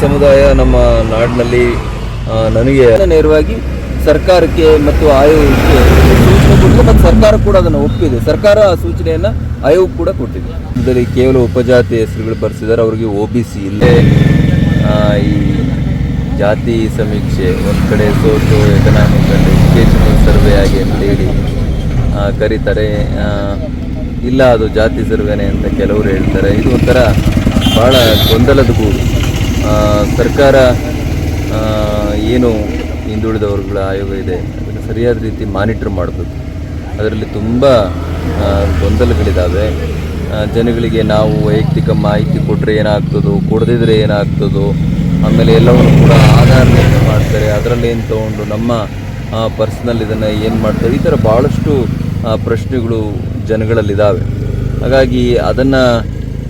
ಸಮುದಾಯ ನಮ್ಮ ನಾಡಿನಲ್ಲಿ ನನಗೆ ನೇರವಾಗಿ ಸರ್ಕಾರಕ್ಕೆ ಮತ್ತು ಆಯೋಗಕ್ಕೆ ಸೂಚನೆ ಕೊಟ್ಟಿದೆ ಮತ್ತು ಸರ್ಕಾರ ಕೂಡ ಅದನ್ನು ಒಪ್ಪಿದೆ. ಸರ್ಕಾರ ಆ ಸೂಚನೆಯನ್ನು ಆಯೋಗ ಕೂಡ ಕೊಟ್ಟಿದೆ. ಇದರಲ್ಲಿ ಕೇವಲ ಉಪಜಾತಿ ಹೆಸರುಗಳು ಬರ್ಸಿದ್ದಾರೆ. ಅವರಿಗೆ ಒ ಬಿ ಸಿ ಇಲ್ಲೇ ಈ ಜಾತಿ ಸಮೀಕ್ಷೆ ಒಂದು ಕಡೆ socio economic and educational survey ಆಗಿ ಅಂತೇಳಿ ಕರೀತಾರೆ. ಇಲ್ಲ ಅದು ಜಾತಿ ಸರ್ವೆನೆ ಅಂತ ಕೆಲವರು ಹೇಳ್ತಾರೆ. ಇದು ಒಂಥರ ಭಾಳ ಗೊಂದಲದ ಆ, ಸರ್ಕಾರ ಏನು ಹಿಂದುಳಿದ ವರ್ಗಗಳ ಆಯೋಗ ಇದೆ, ಅದನ್ನು ಸರಿಯಾದ ರೀತಿ ಮಾನಿಟರ್ ಮಾಡಬೇಕು. ಅದರಲ್ಲಿ ತುಂಬ ಗೊಂದಲಗಳಿದ್ದಾವೆ ಜನಗಳಿಗೆ ನಾವು ವೈಯಕ್ತಿಕ ಮಾಹಿತಿ ಕೊಟ್ಟರೆ ಏನಾಗ್ತದೋ, ಕೊಡದಿದ್ರೆ ಏನಾಗ್ತದೋ, ಆಮೇಲೆ ಎಲ್ಲವನ್ನು ಕೂಡ ಆಧಾರ ಮಾಡ್ತಾರೆ. ಅದರಲ್ಲಿ ಏನು ತೊಗೊಂಡು ನಮ್ಮ ಪರ್ಸ್ನಲ್ ಇದನ್ನು ಏನು ಮಾಡ್ತಾರೆ, ಈ ಥರ ಭಾಳಷ್ಟು ಪ್ರಶ್ನೆಗಳು ಜನಗಳಲ್ಲಿದ್ದಾವೆ ಹಾಗಾಗಿ ಅದನ್ನು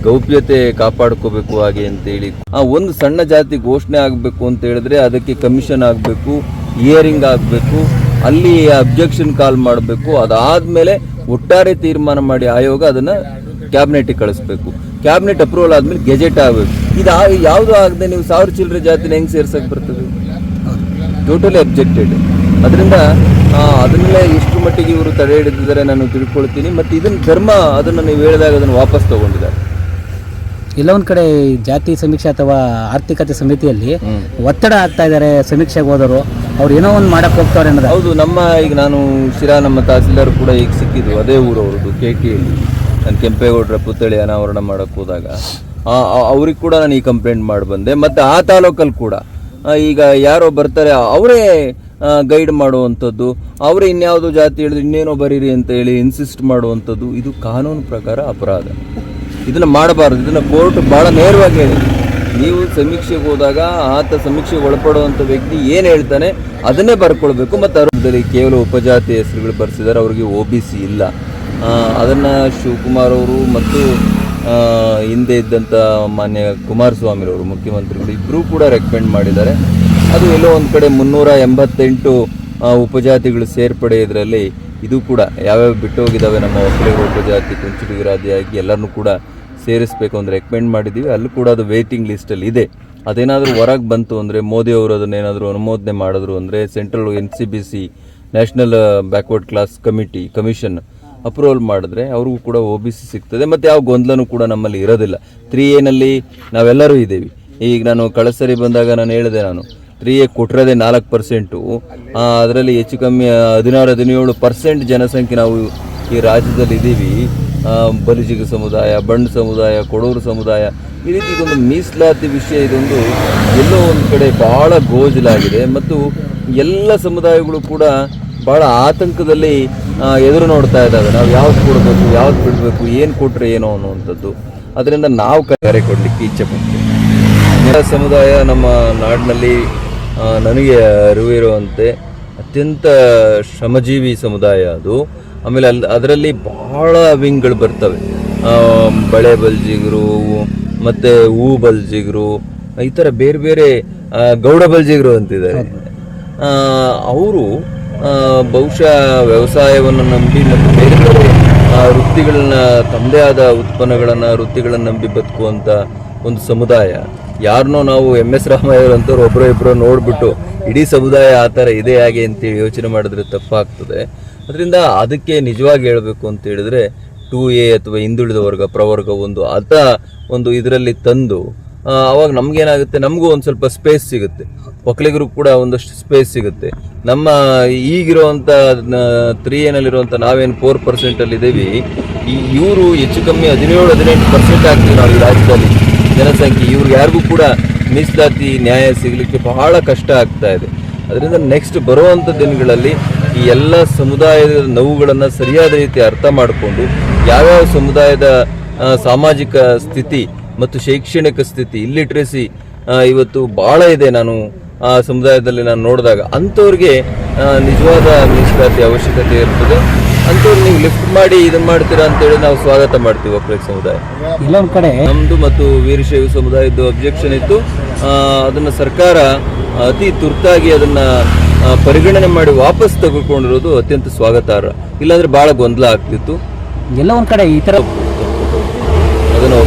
ಗೌಪ್ಯತೆ ಕಾಪಾಡ್ಕೋಬೇಕು ಹಾಗೆ ಅಂತೇಳಿ. ಆ ಒಂದು ಸಣ್ಣ ಜಾತಿ ಘೋಷಣೆ ಆಗಬೇಕು ಅಂತ ಹೇಳಿದ್ರೆ ಅದಕ್ಕೆ ಕಮಿಷನ್ ಆಗಬೇಕು ಹಿಯರಿಂಗ್ ಆಗಬೇಕು, ಅಲ್ಲಿ ಅಬ್ಜೆಕ್ಷನ್ ಕಾಲ್ ಮಾಡಬೇಕು, ಅದಾದಮೇಲೆ ಒಟ್ಟಾರೆ ತೀರ್ಮಾನ ಮಾಡಿ ಆಯೋಗ ಅದನ್ನು ಕ್ಯಾಬಿನೆಟ್ಗೆ ಕಳಿಸ್ಬೇಕು. ಕ್ಯಾಬಿನೆಟ್ ಅಪ್ರೂವಲ್ ಆದಮೇಲೆ ಗೆಜೆಟ್ ಆಗಬೇಕು. ಇದು ಯಾವುದು ಆಗದೆ ನೀವು ಸಾವಿರ ಚಿಲ್ಲರೆ ಜಾತಿನ ಹೆಂಗೆ ಸೇರ್ಸಕ್ಕೆ ಬರ್ತದೆ? ಟೋಟಲಿ ಅಬ್ಜೆಕ್ಟೆಡ್ ಅದರಿಂದ ಅದನ್ನೇ ಎಷ್ಟು ಮಟ್ಟಿಗೆ ಇವರು ತಡೆ ಹಿಡಿದಿದ್ದಾರೆ ನಾನು ತಿಳ್ಕೊಳ್ತೀನಿ. ಮತ್ತು ಇದನ್ನ ಧರ್ಮ, ಅದನ್ನು ನೀವು ಹೇಳಿದಾಗ ಅದನ್ನು ವಾಪಸ್ ತಗೊಂಡಿದ್ದಾರೆ. ಎಲ್ಲ ಒಂದ್ ಕಡೆ ಜಾತಿ ಸಮೀಕ್ಷೆ ಅಥವಾ ಆರ್ಥಿಕತೆ ಸಮಿತಿಯಲ್ಲಿ ಒತ್ತಡ ಆಗ್ತಾ ಇದ್ದಾರೆ ಸಮೀಕ್ಷೆಗೆ ಹೋದವರು, ಅವ್ರು ಏನೋ ಒಂದು ಮಾಡಕ್ ಹೋಗ್ತಾರೆ ಅನ್ನೋದು? ಹೌದು, ನಮ್ಮ ಈಗ ನಾನು ಶಿರಾ ನಮ್ಮ ತಹಸೀಲ್ದಾರ್ ಕೂಡ ಈಗ ಸಿಕ್ಕಿದ್ರು ಅದೇ ಊರವ್ರದ್ದು ಕೆ ನಾನು ಕೆಂಪೇಗೌಡರ ಪುತ್ಥಳಿ ಅನಾವರಣ ಮಾಡಕ್ಕೆ ಹೋದಾಗ. ಅವ್ರಿಗೆ ಕೂಡ ನಾನು ಈ ಕಂಪ್ಲೇಂಟ್ ಮಾಡಿ ಬಂದೆ. ಮತ್ತು ಆ ತಾಲೂಕಲ್ಲಿ ಕೂಡ. ಈಗ ಯಾರೋ ಬರ್ತಾರೆ, ಅವರೇ ಗೈಡ್ ಮಾಡುವಂಥದ್ದು. ಅವರೇ ಇನ್ಯಾವುದೋ ಜಾತಿ ಹೇಳಿದ್ರೆ, ಇನ್ನೇನೋ ಬರೀರಿ ಅಂತ ಹೇಳಿ ಇನ್ಸಿಸ್ಟ್ ಮಾಡುವಂಥದ್ದು. ಇದು ಕಾನೂನು ಪ್ರಕಾರ ಅಪರಾಧ. ಇದನ್ನು ಮಾಡಬಾರ್ದು, ಇದನ್ನು ಕೋರ್ಟ್ ಭಾಳ ನೇರವಾಗಿ ಹೇಳಿ. ನೀವು ಸಮೀಕ್ಷೆಗೆ ಹೋದಾಗ ಆತ ಸಮೀಕ್ಷೆಗೆ ಒಳಪಡುವಂಥ ವ್ಯಕ್ತಿ ಏನು ಹೇಳ್ತಾನೆ ಅದನ್ನೇ ಬರ್ಕೊಳ್ಬೇಕು. ಮತ್ತು ಅದರಲ್ಲಿ ಕೇವಲ ಉಪಜಾತಿ ಹೆಸರುಗಳು ಬರ್ಸಿದ್ದಾರೆ ಅವರಿಗೆ ಒ ಬಿ ಸಿ ಇಲ್ಲ. ಅದನ್ನು ಶಿವಕುಮಾರ್ ಅವರು ಮತ್ತು ಹಿಂದೆ ಇದ್ದಂಥ ಮಾನ್ಯ ಕುಮಾರಸ್ವಾಮಿರವರು ಮುಖ್ಯಮಂತ್ರಿಗಳು ಇಬ್ಬರೂ ಕೂಡ ರೆಕಮೆಂಡ್ ಮಾಡಿದ್ದಾರೆ. ಅದು ಎಲ್ಲೋ ಒಂದು ಕಡೆ ಮುನ್ನೂರ ಎಂಬತ್ತೆಂಟು ಉಪಜಾತಿಗಳು ಸೇರ್ಪಡೆ ಇದರಲ್ಲಿ ಇದು ಕೂಡ, ಯಾವ್ಯಾವ ಬಿಟ್ಟು ಹೋಗಿದ್ದಾವೆ ನಮ್ಮ ಒಕ್ಕಲಿಗರ ಉಪಜಾತಿ ಕುಂಚಿಟಿಗರಾದಿಯಾಗಿ ಎಲ್ಲರನ್ನೂ ಕೂಡ ಸೇರಿಸಬೇಕು ಅಂತ ರೆಕಮೆಂಡ್ ಮಾಡಿದ್ದೀವಿ. ಅಲ್ಲೂ ಕೂಡ ಅದು ವೇಟಿಂಗ್ ಲಿಸ್ಟಲ್ಲಿ ಇದೆ. ಅದೇನಾದರೂ ಹೊರಗೆ ಬಂತು ಅಂದರೆ ಮೋದಿ ಅವರು ಅದನ್ನೇನಾದರೂ ಅನುಮೋದನೆ ಮಾಡಿದ್ರು ಅಂದರೆ central N C B C national backward class committee commission approval ಮಾಡಿದ್ರೆ ಅವ್ರಿಗೂ ಕೂಡ ಒ ಬಿ ಸಿ ಸಿಗ್ತದೆ. ಮತ್ತು ಯಾವ ಗೊಂದಲನೂ ಕೂಡ ನಮ್ಮಲ್ಲಿ ಇರೋದಿಲ್ಲ. ತ್ರೀ ಎನಲ್ಲಿ ನಾವೆಲ್ಲರೂ ಇದ್ದೀವಿ. ಈಗ ನಾನು ಕಳಸರಿ ಬಂದಾಗ ನಾನು ಹೇಳಿದೆ ನಾನು ತ್ರೀ ಎ ಕೊಟ್ಟಿರೋದೇ ನಾಲ್ಕು ಪರ್ಸೆಂಟು ಅದರಲ್ಲಿ ಹೆಚ್ಚು ಕಮ್ಮಿ, ಹದಿನಾರು, ಹದಿನೇಳು ಪರ್ಸೆಂಟ್ ಜನಸಂಖ್ಯೆ ನಾವು ಈ ರಾಜ್ಯದಲ್ಲಿ ಇದ್ದೀವಿ ಬಲಿಜಿಗ ಸಮುದಾಯ, ಬಂಡ್ ಸಮುದಾಯ, ಕೊಡೂರು ಸಮುದಾಯ. ಈ ರೀತಿ ಇದೊಂದು ಮೀಸಲಾತಿ ವಿಷಯ, ಇದೊಂದು ಎಲ್ಲೋ ಒಂದು ಕಡೆ ಬಹಳ ಗೋಜಲಾಗಿದೆ. ಮತ್ತು ಎಲ್ಲ ಸಮುದಾಯಗಳು ಕೂಡ ಬಹಳ ಆತಂಕದಲ್ಲಿ ಎದುರು ನೋಡ್ತಾ ಇದ್ದಾವೆ ನಾವು ಯಾವ್ದು ಕೊಡಬೇಕು, ಯಾವ್ದು ಬಿಡಬೇಕು, ಏನು ಕೊಟ್ಟರೆ ಏನೋ ಅನ್ನುವಂಥದ್ದು. ಅದರಿಂದ ನಾವು ಕರೆ ಕೊಡಲಿಕ್ಕೆ ಇಚ್ಛೆ ಪಡ್ತೀವಿ. ಎಲ್ಲ ಸಮುದಾಯ ನಮ್ಮ ನಾಡಿನಲ್ಲಿ ನನಗೆ ಅರಿವಿರುವಂತೆ ಅತ್ಯಂತ ಶ್ರಮಜೀವಿ ಸಮುದಾಯ ಅದು. ಆಮೇಲೆ ಅಲ್ಲಿ ಅದರಲ್ಲಿ ಬಹಳ ವಿಂಗ್ಗಳು ಬರ್ತವೆ. ಬಳೆ ಬಲ್ಜಿಗರು ಮತ್ತು ಹೂ ಬಲ್ಜಿಗರು ಈ ಥರ ಬೇರೆ ಬೇರೆ ಗೌಡ ಬಲ್ಜಿಗರು ಅಂತಿದ್ದಾರೆ. ಅವರು ಬಹುಶಃ ವ್ಯವಸಾಯವನ್ನು ನಂಬಿ ಮತ್ತು ಬೇರೆ ಬೇರೆ ಆ, ವೃತ್ತಿಗಳನ್ನ ತಮ್ಮದೇ ಆದ ಉತ್ಪನ್ನಗಳನ್ನು ವೃತ್ತಿಗಳನ್ನು ನಂಬಿ ಬದುಕುವಂಥ ಒಂದು ಸಮುದಾಯ. ಯಾರನ್ನೋ ನಾವು ಎಂ ಎಸ್ ರಾಮಯ್ಯ ಅಂತವ್ರು ಒಬ್ಬರೋ ಇಬ್ಬರೋ ನೋಡ್ಬಿಟ್ಟು ಇಡೀ ಸಮುದಾಯ ಆ ಥರ ಇದೆ ಹಾಗೆ ಅಂತೇಳಿ ಯೋಚನೆ ಮಾಡಿದ್ರೆ ತಪ್ಪಾಗ್ತದೆ. ಅದರಿಂದ ಅದಕ್ಕೆ ನಿಜವಾಗಿ ಹೇಳಬೇಕು ಅಂತ ಹೇಳಿದ್ರೆ ಟೂ ಎ ಅಥವಾ ಹಿಂದುಳಿದ ವರ್ಗ, ಪ್ರವರ್ಗ ಒಂದು ಅತ ಒಂದು ಇದರಲ್ಲಿ ತಂದು ಅವಾಗ ನಮ್ಗೇನಾಗುತ್ತೆ, ನಮಗೂ ಒಂದು ಸ್ವಲ್ಪ ಸ್ಪೇಸ್ ಸಿಗುತ್ತೆ. ಒಕ್ಕಲಿಗರು ಕೂಡ ಒಂದಷ್ಟು ಸ್ಪೇಸ್ ಸಿಗುತ್ತೆ. ನಮ್ಮ ಈಗಿರುವಂಥ ತ್ರೀ ಏನಲ್ಲಿರುವಂಥ ನಾವೇನು ಫೋರ್ ಪರ್ಸೆಂಟಲ್ಲಿ ಇದ್ದೀವಿ ಈ ಇವರು ಹೆಚ್ಚು ಕಮ್ಮಿ ಹದಿನೇಳು, ಹದಿನೆಂಟು ಪರ್ಸೆಂಟ್ ಆಗ್ತೀವಿ ನಾವು ಈ ರಾಜ್ಯದಲ್ಲಿ. ಜನಸಂಖ್ಯೆ ಇವ್ರಿಗೆ ಯಾರಿಗೂ ಕೂಡ ಮೀಸಲಾತಿ ನ್ಯಾಯ ಸಿಗಲಿಕ್ಕೆ ಬಹಳ ಕಷ್ಟ ಆಗ್ತಾ ಇದೆ. ಅದರಿಂದ ನೆಕ್ಸ್ಟ್ ಬರುವಂಥ ದಿನಗಳಲ್ಲಿ ಈ ಎಲ್ಲ ಸಮುದಾಯದ ನೋವುಗಳನ್ನು ಸರಿಯಾದ ರೀತಿ ಅರ್ಥ ಮಾಡಿಕೊಂಡು ಯಾವ್ಯಾವ ಸಮುದಾಯದ ಸಾಮಾಜಿಕ ಸ್ಥಿತಿ ಮತ್ತು ಶೈಕ್ಷಣಿಕ ಸ್ಥಿತಿ ಇಲ್ಲಿಟ್ರೆಸಿ ಇವತ್ತು ಭಾಳ ಇದೆ ನಾನು ಆ ಸಮುದಾಯದಲ್ಲಿ ನಾನು ನೋಡಿದಾಗ. ಅಂಥವ್ರಿಗೆ ನಿಜವಾದ ಮೀಸಲಾತಿ ಅವಶ್ಯಕತೆ ಇರ್ತದೆ. ಅಂಥವ್ರು ನೀವು ಲಿಫ್ಟ್ ಮಾಡಿ ಇದನ್ನ ಮಾಡ್ತೀರಾ ಅಂತೇಳಿ ನಾವು ಸ್ವಾಗತ ಮಾಡ್ತೀವಿ ಒಕ್ಕಲಿಗ ಸಮುದಾಯ. ಇನ್ನೊಂದು ಕಡೆ ನಮ್ದು ಮತ್ತು ವೀರಶೈವ ಸಮುದಾಯದ್ದು ಅಬ್ಜೆಕ್ಷನ್ ಇತ್ತು. ಅದನ್ನ ಸರ್ಕಾರ ಅತಿ ತುರ್ತಾಗಿ ಅದನ್ನ ಪರಿಗಣನೆ ಮಾಡಿ ವಾಪಸ್ ತೆಗೆದುಕೊಂಡಿರೋದು ಅತ್ಯಂತ ಸ್ವಾಗತಾರ್ಹ. ಇಲ್ಲಾಂದ್ರೆ ಬಹಳ ಗೊಂದಲ ಆಗ್ತಿತ್ತು. ಎಲ್ಲ ಒಂದ್ ಕಡೆ ಈ ತರ ಅದನ್ನು